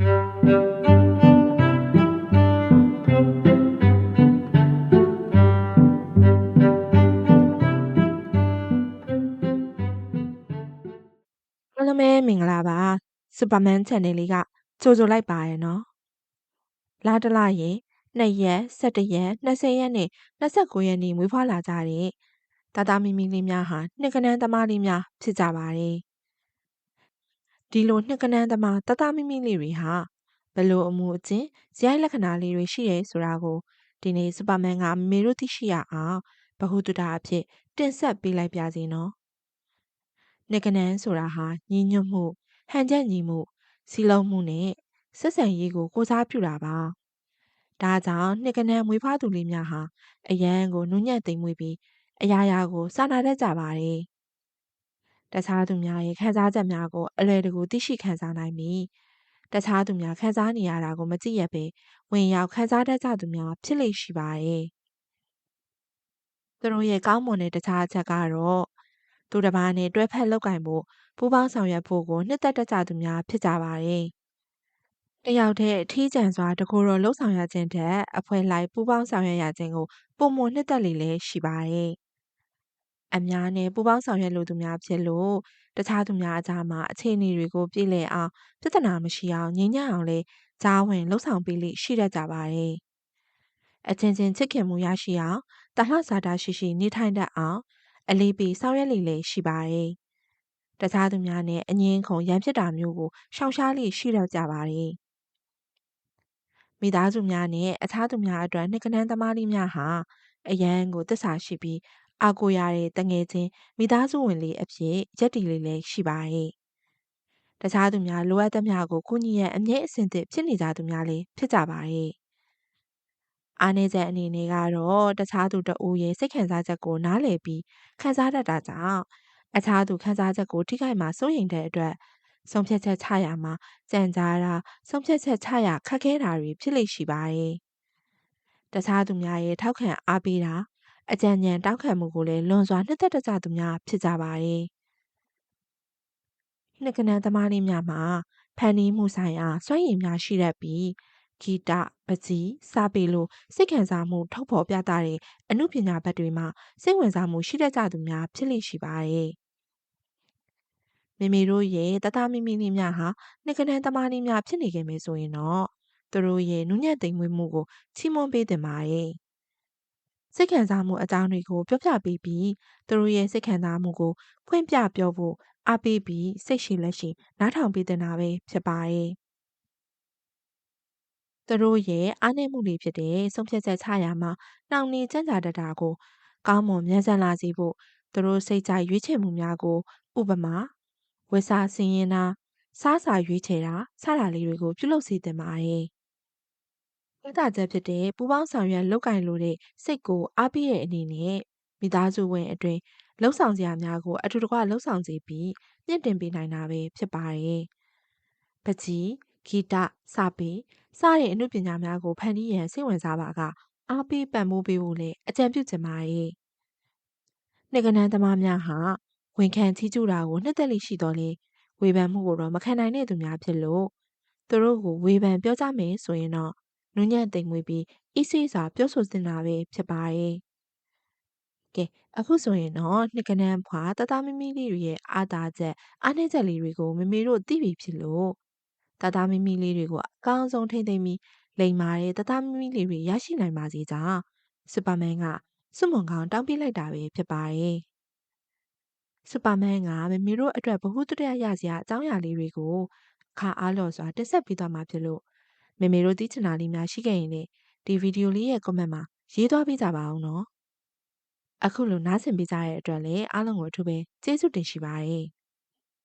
အားလုံးပဲမင်္ဂလာပါစူပါမန် channel လေးကကြိုဆိုလိုက်ပါရနော်လာတလာရင်2ရက်17ရက်20ရက်နဲ့29ရက်နေ့မွေးဖွားလာကြတဲ့တာတာမီမီလေးများဟာနှစ်ကနန်းသမားလေးများဖြစ်ကြပါတယ် ဒီလိုနှစ်ကနန်းသမားတာတာမီမီလေးတွေဟာဘလို့အမှုအကျင့်ဇယိုက်လက္ခဏာလေးတွေရှိရဲဆိုတာကိုဒီနေ့စူပါမန်ကမေတို့သိရှိရအောင်ဘဟုတုတအဖြစ်တင်ဆက်ပေးလိုက်ပါစီနော်။နှစ်ကနန်းဆိုတာဟာညီညွတ်မှုဟန်ချက်ညီမှုစီလုံးမှုနဲ့ဆက်ဆံရေးကိုကိုစားပြုတာပါ။ဒါကြောင့်နှစ်ကနန်းမွေးဖွားသူလေးများဟာအရန်ကိုနုညံ့သိမ်မွေ့ပြီးအရာရာကိုစာနာတတ်ကြပါတယ်။ တခြားသူများရဲ့ခံစားချက်များကိုအလွယ်တကူသိရှိခံစားနိုင်ပြီးတခြားသူများခံစားနေရတာကိုမကြည့်ရပဲဝင်ရောက်ခံစားတတ်ကြသူများဖြစ်လိမ့်ရှိပါတယ်။သူတို့ရဲ့ကောင်းမွန်တဲ့တခြားအချက်ကတော့သူတစ်ပါးနဲ့တွဲဖက်လုပ်ကင်ဖို့ပူးပေါင်းဆောင်ရွက်ဖို့ကိုနှစ်သက်တကြသူများဖြစ်ကြပါတယ်။တယောက်တည်းအထီးကျန်စွာတကူတော်လှုပ်ဆောင်ရခြင်းတဲ့အဖွဲ့လိုက်ပူးပေါင်းဆောင်ရွက်ရခြင်းကိုပုံမနှစ်သက်လေလည်းရှိပါတယ်။ အများနဲ့ပူးပေါင်းဆောင်ရွက်လိုသူများဖြစ်လို့တခြားသူများအကြားမှာအခြေအနေတွေကိုပြည့်လည်အောင်ပြဿနာမရှိအောင်ငြိမ်းချမ်းအောင်လဲကြားဝင်လှုပ်ဆောင်ပေးလိရှိတတ်ကြပါတယ်။အချင်းချင်းချစ်ခင်မှုရရှိအောင်တလှစာတာရှိရှိနေထိုင်တတ်အောင်အလေးပေးဆောင်ရွက်လေလေရှိပါတယ်။တခြားသူများနဲ့အငင်းခုန်ရန်ဖြစ်တာမျိုးကိုရှောင်ရှားလိရှိတော့ကြပါတယ်။မိသားစုများနဲ့အခြားသူများအတွက်နှစ်ကနန်းသမားလေးများဟာအရန်ကိုတစ္ဆာရှိပြီး အာကိုရတဲ့တငယ်ချင်းမိသားစုဝင်လေးအဖြစ်ရက်တီလေးလည်းရှိပါတယ်။တခြားသူများလိုအပ်သမျှကိုကုညီရန်အမြဲအစဉ်သစ်ဖြစ်နေကြသူများလည်းဖြစ်ကြပါတယ်။အားနည်းချက်အနေနဲ့ကတော့တခြားသူတဦးရဲ့စိတ်ခံစားချက်ကိုနားလည်ပြီးခံစားတတ်တာကြောင့်အခြားသူခံစားချက်ကိုထိခိုက်မှာစိုးရိမ်တဲ့အတွက်ဆုံးဖြတ်ချက်ချရာမှာကြံကြားတာဆုံးဖြတ်ချက်ချရာခက်ခဲတာတွေဖြစ်လိမ့်ရှိပါတယ်။တခြားသူများရဲ့ထောက်ခံအားပေးတာ အကြံဉာဏ်တောက်ခံမှုကိုလည်းလွန်စွာနှစ်သက်တကြသူများဖြစ်ကြပါတယ်။နှစ်ကနန်းသမားလေးများမှာဖန်တီးမှုဆိုင်ရာစွမ်းရည်များရှိတတ်ပြီးဂီတပကြီးစာပေလိုစိတ်ခံစားမှုထုတ်ဖော်ပြသတဲ့အမှုပညာဘက်တွေမှာစိတ်ဝင်စားမှုရှိတတ်ကြသူများဖြစ်လိမ့်ရှိပါတယ်။မိမိတို့ရဲ့တသားမိမိလေးများဟာနှစ်ကနန်းသမားလေးများဖြစ်နေခဲ့မယ်ဆိုရင်တော့သူတို့ရဲ့နုညံ့သိမ်မွေ့မှုကိုချီးမွမ်းပေးတင်ပါတယ်။ စိတ်ခံစားမှုအကြောင်းတွေကိုပြောပြပေးပြီးသူတို့ရဲ့စိတ်ခံစားမှုကိုဖွင့်ပြပြောဖို့အားပေးပြီးစိတ်ရှိလက်ရှိနားထောင်ပေးတင်တာပဲဖြစ်ပါတယ်။သူတို့ရဲ့အားနည်းမှုတွေဖြစ်တဲ့ဆုံးဖြတ်ချက်ချရာမှာနှောင့်နှေးကြန့်ကြာတတ်တာကိုကောင်းမွန်မြန်ဆန်လာစေဖို့သူတို့စိတ်ကြိုက်ရွေးချယ်မှုများကို ဥပမာဝက်စားစင်းရင်တာစားစာရွေးချယ်တာစတာလေးတွေကိုပြုလုပ်စေတင်ပါတယ်။ ဥဒချက်ဖြစ်တဲ့ပူပေါင်းဆောင်ရွက်လောက်ကင်လိုတဲ့စိတ်ကိုအားပေးတဲ့အနေနဲ့မိသားစုဝင်အတွင်းလှုပ်ဆောင်စရာများကိုအထူးတကွလှုပ်ဆောင်စေပြီးမြင့်တင်ပေးနိုင်တာပဲဖြစ်ပါတယ်။ပကြီးဂီတစာပေစတဲ့အမှုပညာများကိုဖန်တီးရန်စိတ်ဝင်စားပါကအားပေးပံ့ပိုးပေးဖို့လည်းအကြံပြုချင်ပါတယ်။နှစ်ကနန်းသမားများဟာဝန်ခံချီးကျူးတာကိုနှစ်သက်လိရှိတော်လေဝေဖန်မှုကိုတော့မခံနိုင်တဲ့သူများဖြစ်လို့သူတို့ကိုဝေဖန်ပြောကြမယ်ဆိုရင်တော့ နုညံ့သိမ်မွေ့ပြီးအစီအစာပြောဆိုစင်တာပဲဖြစ်ပါတယ်။ကဲအခုဆိုရင်တော့နှစ်ကနန်းဖွာတသားမမီလေးတွေရဲ့အာသာချက်အားနည်းချက်လေးတွေကိုမမေတို့သိပြီဖြစ်လို့တသားမီမီလေးတွေကိုအကောင်းဆုံးထိမ့်သိမ့်ပြီးလိမ်မာတဲ့တသားမီမီလေးတွေရရှိနိုင်ပါစေကြောင်းစူပါမန်ကစွမွန်ကောင်းတောင်းပေးလိုက်တာပဲဖြစ်ပါတယ်စူပါမန်ကမမေတို့အတွက်ဘ ഹു တရရစရာအကြောင်းအရာလေးတွေကိုအခါအားလျော်စွာတင်ဆက်ပေးသွားမှာဖြစ်လို့ မမေတို့သိချင်တာလေးများရှိခဲ့ရင်လည်းဒီဗီဒီယိုလေးရဲ့ comment မှာရေးသွားပေးကြပါအောင်နော်အခုလိုနားဆင်ပေးကြတဲ့အတွက်လည်းအားလုံးကိုအထူးပဲကျေးဇူးတင်ရှိပါတယ်